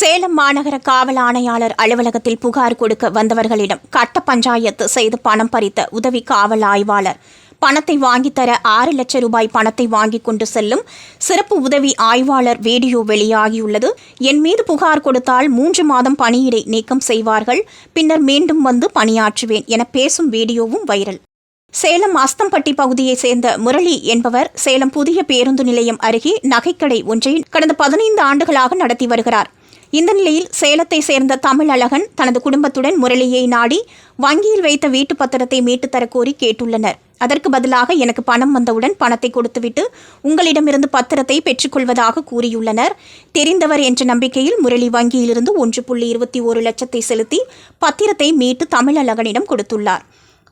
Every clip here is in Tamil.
சேலம் மாநகர காவல் ஆணையாளர் அலுவலகத்தில் புகார் கொடுக்க வந்தவர்களிடம் கட்ட பஞ்சாயத்து செய்து பணம் பறித்த உதவி காவல் ஆய்வாளர். பணத்தை வாங்கித் தர ஆறு லட்சம் ரூபாய் பணத்தை வாங்கிக் கொண்டு செல்லும் சிறப்பு உதவி ஆய்வாளர் வீடியோ வெளியாகியுள்ளது. என் மீது புகார் கொடுத்தால் மூன்று மாதம் பணியிடை நீக்கம் செய்வார்கள். பின்னர் மீண்டும் வந்து பணியாற்றுவேன் என பேசும் வீடியோவும் வைரல். சேலம் அஸ்தம்பட்டி பகுதியைச் சேர்ந்த முரளி என்பவர் சேலம் புதிய பேருந்து நிலையம் அருகே நகைக்கடை ஒன்றை கடந்த பதினைந்து ஆண்டுகளாக நடத்தி வருகிறார். இந்த நிலையில் சேலத்தை சேர்ந்த தமிழழகன் தனது குடும்பத்துடன் முரளியை நாடி வங்கியில் வைத்த வீட்டு பத்திரத்தை மீட்டுத் தரக்கோரி கேட்டுள்ளனர். அதற்கு பதிலாக எனக்கு பணம் வந்தவுடன் பணத்தை கொடுத்துவிட்டு உங்களிடமிருந்து பத்திரத்தை பெற்றுக்கொள்வதாக கூறியுள்ளனர். தெரிந்தவர் என்ற நம்பிக்கையில் முரளி வங்கியிலிருந்து ஒன்று புள்ளி இருபத்தி ஒரு லட்சத்தை செலுத்தி பத்திரத்தை மீட்டு தமிழழகனிடம் கொடுத்துள்ளார்.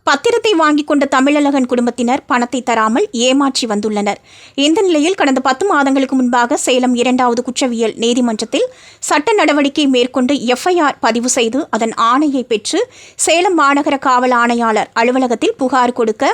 பத்திரத்தை வாங்கிக் கொண்ட தமிழழகன் குடும்பத்தினர் பணத்தை தராமல் ஏமாற்றி வந்துள்ளனர். இந்த நிலையில் கடந்த பத்து மாதங்களுக்கு முன்பாக சேலம் இரண்டாவது குற்றவியல் நீதிமன்றத்தில் சட்ட நடவடிக்கை மேற்கொண்டு எஃப்ஐஆர் பதிவு செய்து அதன் ஆணையை பெற்று சேலம் மாநகர காவல் ஆணையாளர் அலுவலகத்தில் புகார் கொடுக்க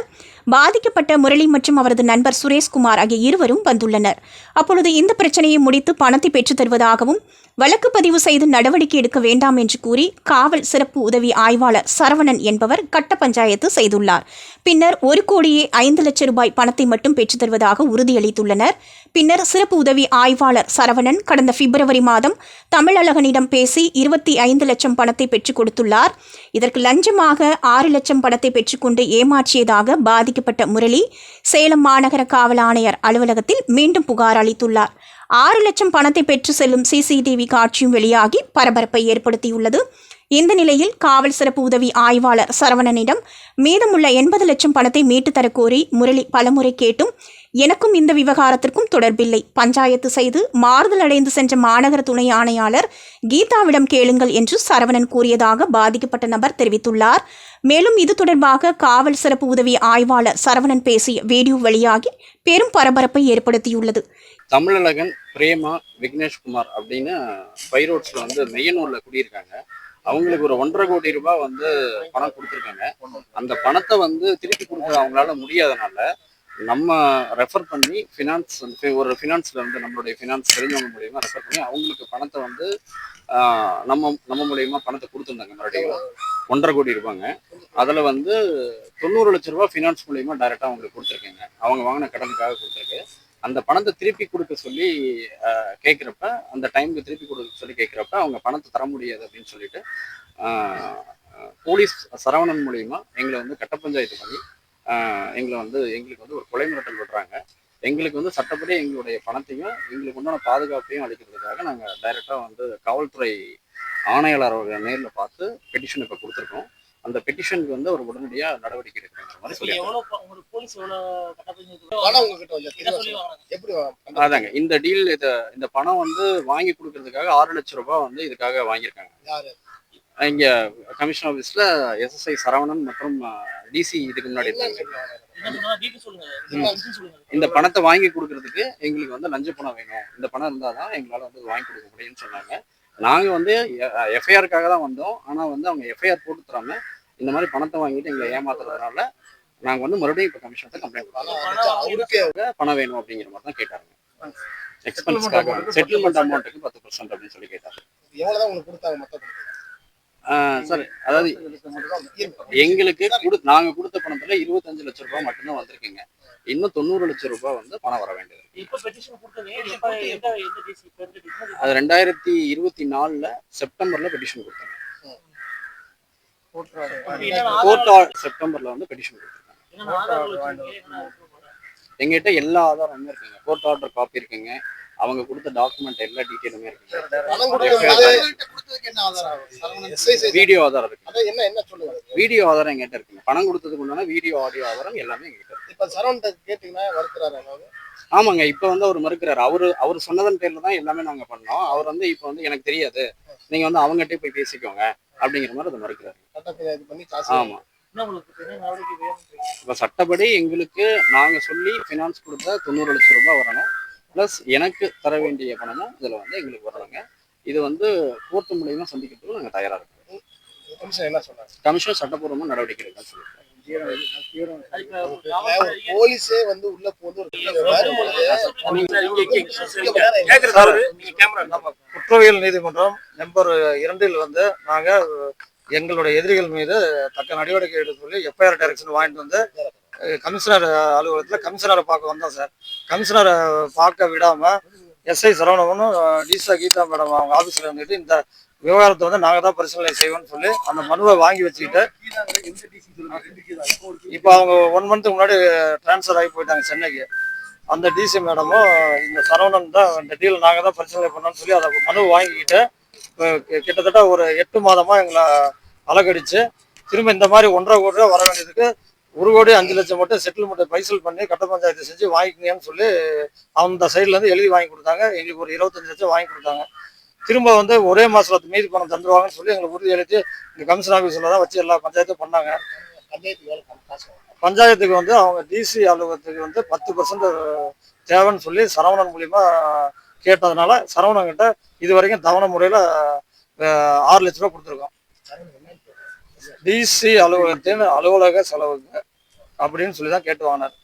பாதிக்கப்பட்ட முரளி மற்றும் அவரது நண்பர் சுரேஷ்குமார் ஆகிய இருவரும் வந்துள்ளனர். அப்பொழுது இந்த பிரச்சனையை முடித்து பணத்தை பெற்றுத் தருவதாகவும் வழக்கு பதிவு செய்து நடவடிக்கை எடுக்க வேண்டாம் என்று கூறி காவல் சிறப்பு உதவி ஆய்வாளர் சரவணன் என்பவர் கட்ட பஞ்சாயத்து செய்துள்ளார். பின்னர் ஒரு கோடியே ஐந்து லட்சம் ரூபாய் பணத்தை மட்டும் பெற்றுத் தருவதாக உறுதியளித்துள்ளனர். பின்னர் சிறப்பு உதவி ஆய்வாளர் சரவணன் கடந்த பிப்ரவரி மாதம் தமிழழகனிடம் பேசி இருபத்தி ஐந்து லட்சம் பணத்தை பெற்றுக் கொடுத்துள்ளார். இதற்கு லஞ்சமாக ஆறு லட்சம் பணத்தை பெற்றுக்கொண்டு ஏமாற்றியதாக பாதிக்கப்பட்ட முரளி சேலம் மாநகர காவல் ஆணையர் அலுவலகத்தில் மீண்டும் புகார் அளித்துள்ளார். ஆறு லட்சம் பணத்தை பெற்று செல்லும் சிசிடிவி காட்சியும் வெளியாகி பரபரப்பை ஏற்படுத்தியுள்ளது. இந்த நிலையில் காவல் சிறப்பு உதவி ஆய்வாளர் சரவணனிடம் மீதமுள்ள எண்பது லட்சம் பணத்தை மீட்டுத் தரக் கோரி முரளி பலமுறை கேட்டும். எனக்கும் இந்த விவகாரத்திற்கும் தொடர்பில்லை. பஞ்சாயத்து செய்து மாறுதல் அடைந்து சென்ற மாநகர துணை ஆணையாளர் கீதாவிடம் கேளுங்கள் என்று சரவணன் கூறியதாக பாதிக்கப்பட்ட நபர் தெரிவித்துள்ளார். மேலும் இது தொடர்பாக காவல் சிறப்பு உதவி ஆய்வாளர் சரவணன் பேசிய வீடியோ வெளியாகி பெரும் பரபரப்பை ஏற்படுத்தியுள்ளது. தமிழழகன் பிரேமா விக்னேஷ்குமார் அப்படின்னு பைரோட்ஸ்ல வந்து மெய்யனூர்ல குடியிருக்காங்க. அவங்களுக்கு ஒரு ஒன்றரை கோடி ரூபாய் வந்து பணம் கொடுத்துருக்காங்க. அந்த பணத்தை வந்து திருப்பி கொடுக்க அவங்களால முடியாதனால நம்ம ரெஃபர் பண்ணி ஃபினான்ஸ் வந்து ஒரு ஃபினான்ஸில் வந்து நம்மளுடைய ஃபினான்ஸ் தெரிஞ்சவங்க மூலியமாக ரெஃபர் பண்ணி அவங்களுக்கு பணத்தை வந்து நம்ம நம்ம மூலயமா பணத்தை கொடுத்துருந்தாங்க மறுபடியும். ஒன்றரை கோடி ரூபாங்க. அதில் வந்து தொண்ணூறு லட்ச ரூபாய் ஃபினான்ஸ் மூலியமாக டைரெக்டாக அவங்களுக்கு கொடுத்துருக்கேங்க. அவங்க வாங்கின கடனுக்காக கொடுத்துருக்கு. அந்த பணத்தை திருப்பி கொடுக்க சொல்லி கேட்குறப்ப அந்த டைமுக்கு திருப்பி கொடுக்க சொல்லி கேட்குறப்ப அவங்க பணத்தை தர முடியாது அப்படின்னு சொல்லிட்டு போலீஸ் சரவணன் மூலயமா எங்களை வந்து கட்ட பஞ்சாயத்து பண்ணி எங்களை வந்து எங்களுக்கு வந்து ஒரு கொலை மிரட்டல் விடுறாங்க. எங்களுக்கு வந்து சட்டப்படி எங்களுடைய பணத்தையும் எங்களுக்கு உண்டான பாதுகாப்பையும் அளிக்கிறதுக்காக நாங்கள் டைரெக்டாக வந்து காவல்துறை ஆணையாளர் அவர்கள் நேரில் பார்த்து பெட்டிஷன் இப்போ கொடுத்துருக்கோம். அந்த பெட்டிஷனுக்கு வந்து அவர் உடனடியாக நடவடிக்கை எடுக்கிற மாதிரி சொல்லி? அதாங்க இந்த டீல் இத இந்த பணம் வந்து வாங்கி கொடுக்கறதுக்காக ஆறு லட்சம் ரூபாய் வந்து இதுக்காக வாங்கியிருக்காங்க. யாரு? இங்க கமிஷன் ஆஃபீஸ்ல எஸ்எஸ்ஐ சரவணன் மற்றும் டிசி இதுக்கு முன்னாடி இருந்தாங்க. இந்த பணத்தை வாங்கி கொடுக்கறதுக்கு எங்களுக்கு வந்து லஞ்ச பணம் வேணும். இந்த பணம் இருந்தால் தான் எங்களால் வந்து வாங்கி கொடுக்க முடியும்னு சொன்னாங்க. நாங்கள் வந்து எஃப்ஐஆருக்காக தான் வந்தோம். ஆனால் வந்து அவங்க எஃப்ஐஆர் போட்டு தராம இந்த மாதிரி பணத்தை வாங்கிட்டு எங்களை ஏமாத்துறதுனால நாங்கள் வந்து மறுபடியும் இப்போ கமிஷன்ட்ட கம்ப்ளைண்ட் வந்துச்சா? அவருக்கே பணம் வேணும் அப்படிங்கிற மாதிரி தான் கேட்டாங்க. எக்ஸ்பென்ஸ்க்காக செட்டில்மெண்ட் அமௌண்ட்டுக்கு பத்து பர்சன்ட் அப்படின்னு சொல்லி கேட்டாங்க. எவ்வளவுதான் உங்களுக்கு கொடுத்தாங்க மொத்த பணம் சார் அதாவது. எங்களுக்கு கொடு நாங்க கொடுத்த பணத்துல இருபத்தஞ்சு லட்சம் ரூபாய் மட்டும்தான் வந்திருக்குங்க. இன்னும் தொண்ணூறு லட்சம் ரூபாய் வந்து பணம் வர வேண்டியது அது ரெண்டாயிரத்தி இருபத்தி நாலுல செப்டம்பர்ல பெட்டிஷன் கொடுத்தாங்க. செப்டம்பர்ல வந்து பெட்டிஷன் என்னென்ன எங்ககிட்ட எல்லா ஆதாரமுமே இருக்குங்க. கோர்ட் ஆர்டர் காப்பி இருக்குங்க. அவங்க கொடுத்த டாக்குமெண்ட் எல்லா டீட்டெயிலுமே சைடு. வீடியோ ஆதாரம் இருக்கு. என்ன என்ன சொல்லுங்க? வீடியோ ஆதாரம் எங்கிட்ட இருக்குங்க பணம் கொடுத்ததுக்கு உண்டான வீடியோ ஆடியோ ஆதாரம் எல்லாமே எங்கிட்ட இருக்கு. இப்ப சரவண்ட கேட்டீங்கன்னா வருத்துறாரு அதாவது ஆமாங்க இப்ப வந்து அவர் மறுக்கிறாரு. அவரு அவர் சொன்னதன் பேர்ல தான் எல்லாமே நாங்க பண்ணோம். அவர் வந்து இப்ப வந்து எனக்கு தெரியாது. நீங்க வந்து அவங்ககிட்ட போய் பேசிக்கோங்க அப்படிங்கிற மாதிரி அதை மறுக்கிறாரு. ஆமா. இப்ப சட்டப்படி எங்களுக்கு நாங்க சொல்லி ஃபினான்ஸ் கொடுத்த தொண்ணூறு லட்சம் ரூபாய் வரணும். ப்ளஸ் எனக்கு தர வேண்டிய பணமும் இதுல வந்து எங்களுக்கு வரணுங்க. இது வந்து கோர்ட்டு மூலியமா சந்திக்கிறதுக்கு நாங்க தயாரா இருக்கோம். கமிஷன் என்ன சொன்னாங்க? கமிஷன் சட்டப்பூர்வமா நடவடிக்கை எடுக்கணும்னு சொல்லியிருக்காங்க. போலீஸே வந்து உள்ள குற்றவியல் நீதிமன்றம் நம்பர் இரண்டில் வந்து நாங்கள் எங்களுடைய எதிரிகள் மீது தக்க நடவடிக்கை எடுக்க சொல்லி எஃப்ஐஆர் டைரக்ஷன் வாங்கிட்டு வந்து கமிஷனர் அலுவலகத்தில் கமிஷனரை பார்க்க வந்தோம் சார். கமிஷனரை பார்க்க விடாமல் எஸ்ஐ சரவணவனும் டிசா கீதா மேடம் அவங்க ஆஃபீஸில் இருந்துட்டு இந்த விவகாரத்தை வந்து நாங்கள் தான் பரிசீலனை செய்வோம்னு சொல்லி அந்த மனுவை வாங்கி வச்சுக்கிட்டு இப்போ அவங்க ஒன் மந்த்துக்கு முன்னாடி ட்ரான்ஸ்ஃபர் ஆகி போயிட்டாங்க சென்னைக்கு. அந்த டிசி மேடமும் இந்த சரவணன் தான் இந்த டீல் நாங்கள் தான் பரிசீலனை பண்ணோம்னு சொல்லி அதை மனு வாங்கிக்கிட்டு கிட்டத்தட்ட ஒரு எட்டு மாதமாக எங்களை அலக்கடிச்சு திரும்ப இந்த மாதிரி ஒன்றரை கோடி ரூபா வர வேண்டியதுக்கு ஒரு கோடி அஞ்சு லட்சம் மட்டும் செட்டில்மெண்ட் பைசல் பண்ணி கட்ட பஞ்சாயத்து செஞ்சு வாங்கிக்கங்கன்னு சொல்லி அந்த சைட்லேருந்து எழுதி வாங்கி கொடுத்தாங்க. எங்களுக்கு ஒரு இருபத்தஞ்சு லட்சம் வாங்கி கொடுத்தாங்க. திரும்ப வந்து ஒரே மாசத்துல மீதி பணம் தந்துருவாங்கன்னு சொல்லி எங்களுக்கு உறுதி அளித்து இந்த கமிஷன் ஆஃபீஸில் தான் வச்சு எல்லா பஞ்சாயத்தும் பண்ணாங்க. பஞ்சாயத்துக்கு வந்து அவங்க டிசி அலுவலகத்துக்கு வந்து பத்து பர்சன்ட் தேவைன்னு சொல்லி சரவணன் மூலியமா கேட்டதுனால சரவணன் கிட்ட இது வரைக்கும் தவணை முறையில் ஆறு லட்ச ரூபா கொடுத்துருக்கோம். டிசி அலுவலகத்தின் அலுவலக செலவுக்கு அப்படின்னு சொல்லி தான் கேட்டு வாங்கினார்.